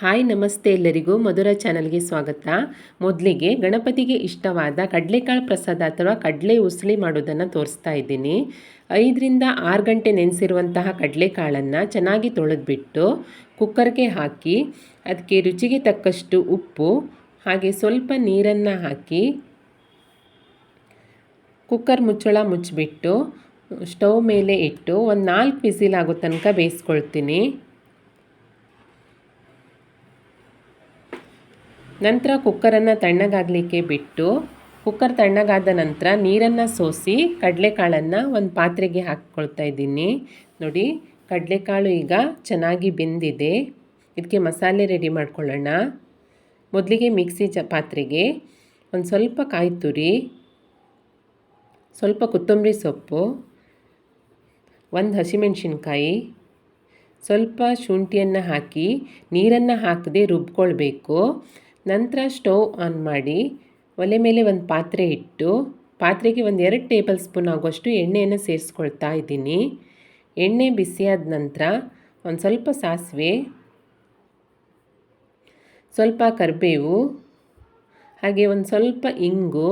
Hi, ನಮಸ್ತೆ ಎಲ್ಲರಿಗೂ ಮಧುರ ಚಾನಲ್ಗೆ ಸ್ವಾಗತ. ಮೊದಲಿಗೆ ಗಣಪತಿಗೆ ಇಷ್ಟವಾದ ಕಡಲೆಕಾಳು ಪ್ರಸಾದ ಅಥವಾ ಕಡಲೆ ಉಸಳಿ ಮಾಡೋದನ್ನು ತೋರಿಸ್ತಾ ಇದ್ದೀನಿ. ಐದರಿಂದ ಆರು ಗಂಟೆ ನೆನೆಸಿರುವಂತಹ ಕಡಲೆಕಾಳನ್ನು ಚೆನ್ನಾಗಿ ತೊಳೆದ್ಬಿಟ್ಟು ಕುಕ್ಕರ್ಗೆ ಹಾಕಿ ಅದಕ್ಕೆ ರುಚಿಗೆ ತಕ್ಕಷ್ಟು ಉಪ್ಪು, ಹಾಗೆ ಸ್ವಲ್ಪ ನೀರನ್ನು ಹಾಕಿ ಕುಕ್ಕರ್ ಮುಚ್ಚಳ ಮುಚ್ಚಿಬಿಟ್ಟು ಸ್ಟವ್ ಮೇಲೆ ಇಟ್ಟು ಒಂದು ನಾಲ್ಕು ಬಿಸಿಲಾಗೋ ತನಕ ಬೇಯಿಸ್ಕೊಳ್ತೀನಿ. ನಂತರ ಕುಕ್ಕರನ್ನು ತಣ್ಣಗಾಗಲಿಕ್ಕೆ ಬಿಟ್ಟು, ಕುಕ್ಕರ್ ತಣ್ಣಗಾದ ನಂತರ ನೀರನ್ನು ಸೋಸಿ ಕಡಲೆಕಾಳನ್ನು ಒಂದು ಪಾತ್ರೆಗೆ ಹಾಕ್ಕೊಳ್ತಾ ಇದ್ದೀನಿ. ನೋಡಿ, ಕಡಲೆಕಾಳು ಈಗ ಚೆನ್ನಾಗಿ ಬೆಂದಿದೆ. ಇದಕ್ಕೆ ಮಸಾಲೆ ರೆಡಿ ಮಾಡ್ಕೊಳ್ಳೋಣ. ಮೊದಲಿಗೆ ಮಿಕ್ಸಿ ಚ ಪಾತ್ರೆಗೆ ಒಂದು ಸ್ವಲ್ಪ ಕಾಯಿ ತುರಿ, ಸ್ವಲ್ಪ ಕೊತ್ತಂಬರಿ ಸೊಪ್ಪು, ಒಂದು ಹಸಿಮೆಣಸಿನ್ಕಾಯಿ, ಸ್ವಲ್ಪ ಶುಂಠಿಯನ್ನು ಹಾಕಿ ನೀರನ್ನು ಹಾಕದೆ ರುಬ್ಕೊಳ್ಬೇಕು. ನಂತರ ಸ್ಟವ್ ಆನ್ ಮಾಡಿ ಒಲೆ ಮೇಲೆ ಒಂದು ಪಾತ್ರೆ ಇಟ್ಟು ಪಾತ್ರೆಗೆ ಒಂದು ಎರಡು ಟೇಬಲ್ ಸ್ಪೂನ್ ಆಗುವಷ್ಟು ಎಣ್ಣೆಯನ್ನು ಸೇರಿಸ್ಕೊಳ್ತಾ ಇದ್ದೀನಿ. ಎಣ್ಣೆ ಬಿಸಿಯಾದ ನಂತರ ಒಂದು ಸ್ವಲ್ಪ ಸಾಸಿವೆ, ಸ್ವಲ್ಪ ಕರಿಬೇವು, ಹಾಗೆ ಒಂದು ಸ್ವಲ್ಪ ಇಂಗು,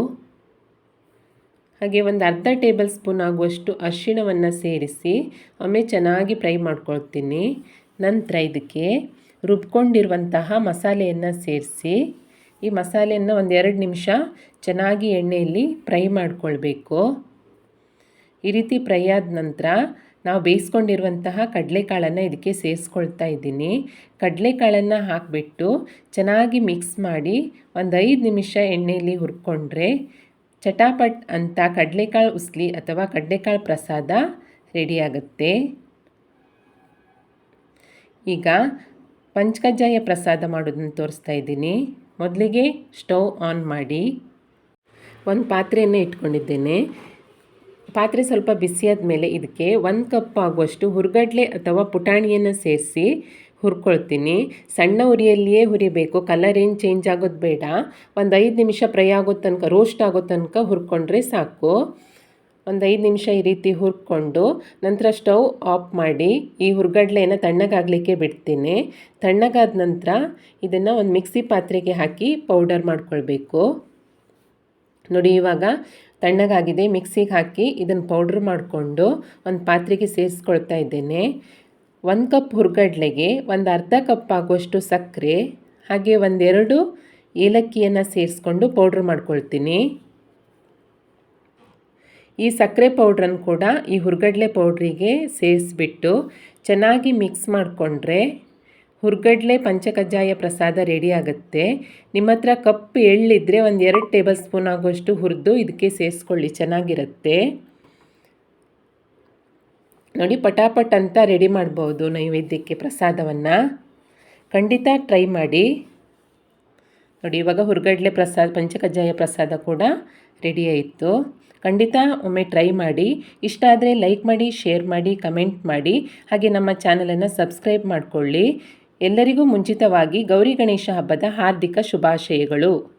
ಹಾಗೆ ಒಂದು ಅರ್ಧ ಟೇಬಲ್ ಸ್ಪೂನ್ ಆಗುವಷ್ಟು ಅರಿಶಿಣವನ್ನು ಸೇರಿಸಿ ಒಮ್ಮೆ ಚೆನ್ನಾಗಿ ಫ್ರೈ ಮಾಡ್ಕೊಳ್ತೀನಿ. ನಂತರ ಇದಕ್ಕೆ ರುಬ್ಕೊಂಡಿರುವಂತಹ ಮಸಾಲೆಯನ್ನು ಸೇರಿಸಿ, ಈ ಮಸಾಲೆಯನ್ನು ಒಂದು ಎರಡು ನಿಮಿಷ ಚೆನ್ನಾಗಿ ಎಣ್ಣೆಯಲ್ಲಿ ಫ್ರೈ ಮಾಡಿಕೊಳ್ಬೇಕು. ಈ ರೀತಿ ಫ್ರೈ ಆದ ನಂತರ ನಾವು ಬೇಯಿಸ್ಕೊಂಡಿರುವಂತಹ ಕಡಲೆಕಾಳನ್ನು ಇದಕ್ಕೆ ಸೇರಿಸ್ಕೊಳ್ತಾ ಇದ್ದೀನಿ. ಕಡಲೆಕಾಳನ್ನು ಹಾಕಿಬಿಟ್ಟು ಚೆನ್ನಾಗಿ ಮಿಕ್ಸ್ ಮಾಡಿ ಒಂದು ಐದು ನಿಮಿಷ ಎಣ್ಣೆಯಲ್ಲಿ ಹುರ್ಕೊಂಡ್ರೆ ಚಟಾಪಟ್ ಅಂತ ಕಡಲೆಕಾಳು ಉಸ್ಲಿ ಅಥವಾ ಕಡಲೆಕಾಳು ಪ್ರಸಾದ ರೆಡಿಯಾಗುತ್ತೆ ಈಗ ಪಂಚಕಜ್ಜಾಯ ಪ್ರಸಾದ ಮಾಡೋದನ್ನು ತೋರಿಸ್ತಾ ಇದ್ದೀನಿ. ಮೊದಲಿಗೆ ಸ್ಟವ್ ಆನ್ ಮಾಡಿ ಒಂದು ಪಾತ್ರೆಯನ್ನು ಇಟ್ಕೊಂಡಿದ್ದೇನೆ. ಪಾತ್ರೆ ಸ್ವಲ್ಪ ಬಿಸಿಯಾದ ಮೇಲೆ ಇದಕ್ಕೆ ಒಂದು ಕಪ್ ಆಗುವಷ್ಟು ಹುರ್ಗಡ್ಲೆ ಅಥವಾ ಪುಟಾಣಿಯನ್ನು ಸೇರಿಸಿ ಹುರ್ಕೊಳ್ತೀನಿ. ಸಣ್ಣ ಉರಿಯಲ್ಲಿಯೇ ಹುರಿಬೇಕು. ಕಲರ್ ಏನು ಚೇಂಜ್ ಆಗೋದು ಬೇಡ. ಒಂದು ಐದು ನಿಮಿಷ ಫ್ರೈ ಆಗೋ ತನಕ ರೋಸ್ಟ್ ಆಗೋ ತನಕ ಹುರ್ಕೊಂಡ್ರೆ ಸಾಕು. ಒಂದು ಐದು ನಿಮಿಷ ಈ ರೀತಿ ಹುರ್ಕೊಂಡು ನಂತರ ಸ್ಟವ್ ಆಫ್ ಮಾಡಿ ಈ ಹುರ್ಗಡ್ಲೆಯನ್ನು ತಣ್ಣಗಾಗಲಿಕ್ಕೆ ಬಿಡ್ತೀನಿ. ತಣ್ಣಗಾದ ನಂತರ ಇದನ್ನು ಒಂದು ಮಿಕ್ಸಿ ಪಾತ್ರೆಗೆ ಹಾಕಿ ಪೌಡರ್ ಮಾಡ್ಕೊಳ್ಬೇಕು. ನೋಡಿ ಇವಾಗ ತಣ್ಣಗಾಗಿದೆ, ಮಿಕ್ಸಿಗೆ ಹಾಕಿ ಇದನ್ನು ಪೌಡ್ರ್ ಮಾಡಿಕೊಂಡು ಒಂದು ಪಾತ್ರೆಗೆ ಸೇರಿಸ್ಕೊಳ್ತಾ ಇದ್ದೇನೆ. ಒಂದು ಕಪ್ ಹುರ್ಗಡ್ಲೆಗೆ ಒಂದು ಅರ್ಧ ಕಪ್ ಆಗುವಷ್ಟು ಸಕ್ಕರೆ, ಹಾಗೆ ಒಂದೆರಡು ಏಲಕ್ಕಿಯನ್ನು ಸೇರಿಸ್ಕೊಂಡು ಪೌಡ್ರ್ ಮಾಡ್ಕೊಳ್ತೀನಿ. ಈ ಸಕ್ಕರೆ ಪೌಡ್ರನ್ನು ಕೂಡ ಈ ಹುರ್ಗಡ್ಲೆ ಪೌಡ್ರಿಗೆ ಸೇರಿಸ್ಬಿಟ್ಟು ಚೆನ್ನಾಗಿ ಮಿಕ್ಸ್ ಮಾಡಿಕೊಂಡ್ರೆ ಹುರ್ಗಡ್ಲೆ ಪಂಚಕಜ್ಜಾಯ ಪ್ರಸಾದ ರೆಡಿ ಆಗುತ್ತೆ. ನಿಮ್ಮ ಹತ್ರ ಕಪ್ ಎಳ್ಳಿದ್ರೆ ಒಂದು ಎರಡು ಟೇಬಲ್ ಸ್ಪೂನ್ ಆಗುವಷ್ಟು ಹುರಿದು ಇದಕ್ಕೆ ಸೇರಿಸ್ಕೊಳ್ಳಿ, ಚೆನ್ನಾಗಿರುತ್ತೆ. ನೋಡಿ, ಪಟಾಪಟ್ ಅಂತ ರೆಡಿ ಮಾಡ್ಬೋದು ನೈವೇದ್ಯಕ್ಕೆ ಪ್ರಸಾದವನ್ನು. ಖಂಡಿತ ಟ್ರೈ ಮಾಡಿ. ನೋಡಿ, ಇವಾಗ ಹುರ್ಗಡ್ಲೆ ಪ್ರಸಾದ, ಪಂಚಕಜ್ಜಾಯ ಪ್ರಸಾದ ಕೂಡ ರೆಡಿ ಆಯಿತು ಖಂಡಿತ ಒಮ್ಮೆ ಟ್ರೈ ಮಾಡಿ. ಇಷ್ಟ ಆದರೆ ಲೈಕ್ ಮಾಡಿ ಶೇರ್ ಮಾಡಿ ಕಮೆಂಟ್ ಮಾಡಿ. ಹಾಗೆ ನಮ್ಮ ಚಾನಲನ್ನು ಸಬ್ಸ್ಕ್ರೈಬ್ ಮಾಡಿಕೊಳ್ಳಿ. ಎಲ್ಲರಿಗೂ ಮುಂಚಿತವಾಗಿ ಗೌರಿ ಗಣೇಶ ಹಬ್ಬದ ಹಾರ್ದಿಕ ಶುಭಾಶಯಗಳು.